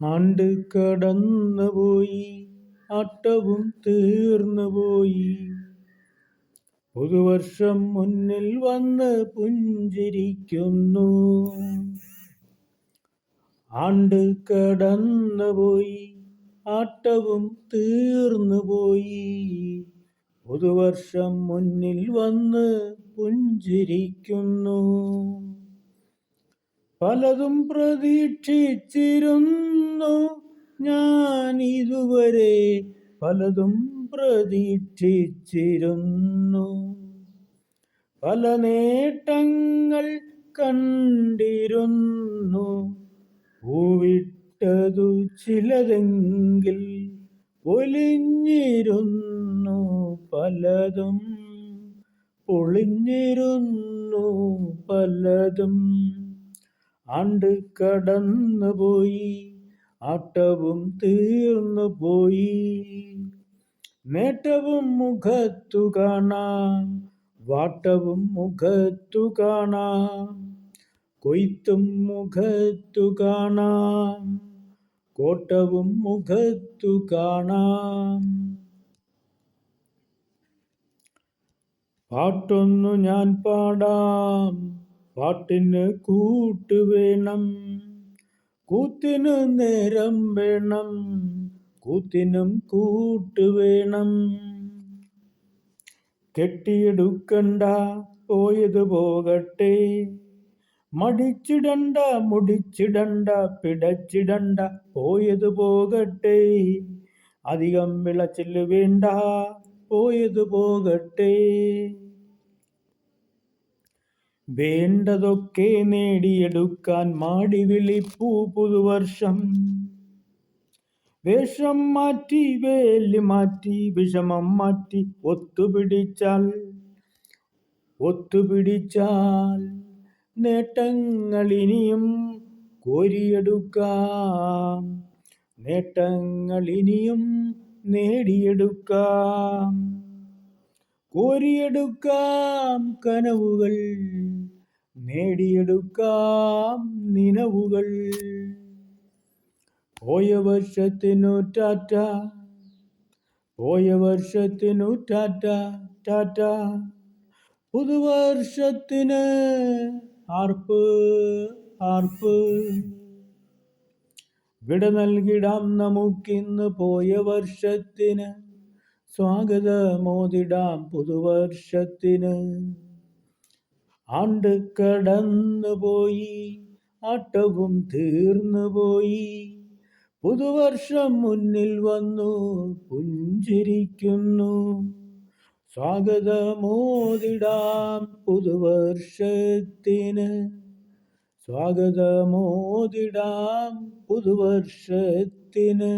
ആണ്ട് കടന്നുപോയി അട്ടവും തീർന്നുപോയി പുതുവർഷം മുന്നിൽ വന്ന് പുഞ്ചിരിക്കുന്നു. ആണ്ട് കടന്നുപോയി ആട്ടവും തീർന്നുപോയി പുതുവർഷം മുന്നിൽ വന്ന് പുഞ്ചിരിക്കുന്നു. പലതും പ്രതീക്ഷിച്ചിരുന്നു. ഞാൻ ഇതുവരെ പലതും പ്രതീക്ഷിച്ചിരുന്നു. പല നേട്ടങ്ങൾ കണ്ടിരുന്നു. പൂവിട്ടതു ചിലതെങ്കിൽ പൊലിഞ്ഞിരുന്നു. പലതും പൊളിഞ്ഞിരുന്നു. പലതും ആണ്ട് കടന്നുപോയി ആട്ടവും തീർന്നു പോയി. നേട്ടവും മുഖത്തു കാണാം വാട്ടവും മുഖത്തു കാണാം കൊയ്ത്തും മുഖത്തു കാണാം കോട്ടവും മുഖത്തു കാണാം. പാട്ടൊന്നു ഞാൻ പാടാം. പാട്ടിന് കൂട്ട് വേണം കൂത്തിനു നേരം വേണം കൂത്തിനും കൂട്ട് വേണം. കെട്ടിയെടുക്കണ്ട പോയത് പോകട്ടെ. മടിച്ചിടണ്ട മുടിച്ചിടണ്ട പിടച്ചിടണ്ട പോയത് പോകട്ടെ. അധികം വിളച്ചിൽ വേണ്ട പോയത് പോകട്ടെ. വേണ്ടതൊക്കെ നേടിയെടുക്കാൻ മാടി വിളിപ്പൂ പുതുവർഷം. വേഷം മാറ്റി വേൽ മാറ്റി വിഷമം മാറ്റി ഒത്തുപിടിച്ചാൽ ഒത്തുപിടിച്ചാൽ നേട്ടങ്ങൾ ഇനിയും കോരിയെടുക്കാം. നേട്ടങ്ങൾ ഇനിയും നേടിയെടുക്കാം. കോരിയെടുക്കാം കനവുകൾ നേടിയെടുക്കാം നിലവുകൾ പോയ വർഷത്തിനു പോയ വർഷത്തിനു ടാറ്റ. പുതുവർഷത്തിന് ആർപ്പ് ആർപ്പ്. വിട നൽകിടാം നമുക്കിന്ന് പോയ വർഷത്തിന് സ്വാഗതമോതിടാം പുതുവർഷത്തിന്. ആണ്ട് കടന്നുപോയി ആട്ടവും തീർന്നുപോയി. പുതുവർഷം മുന്നിൽ വന്നു പുഞ്ചിരിക്കുന്നു. സ്വാഗതമോതിടാം പുതുവർഷത്തിന്. സ്വാഗതമോതിടാം പുതുവർഷത്തിന്.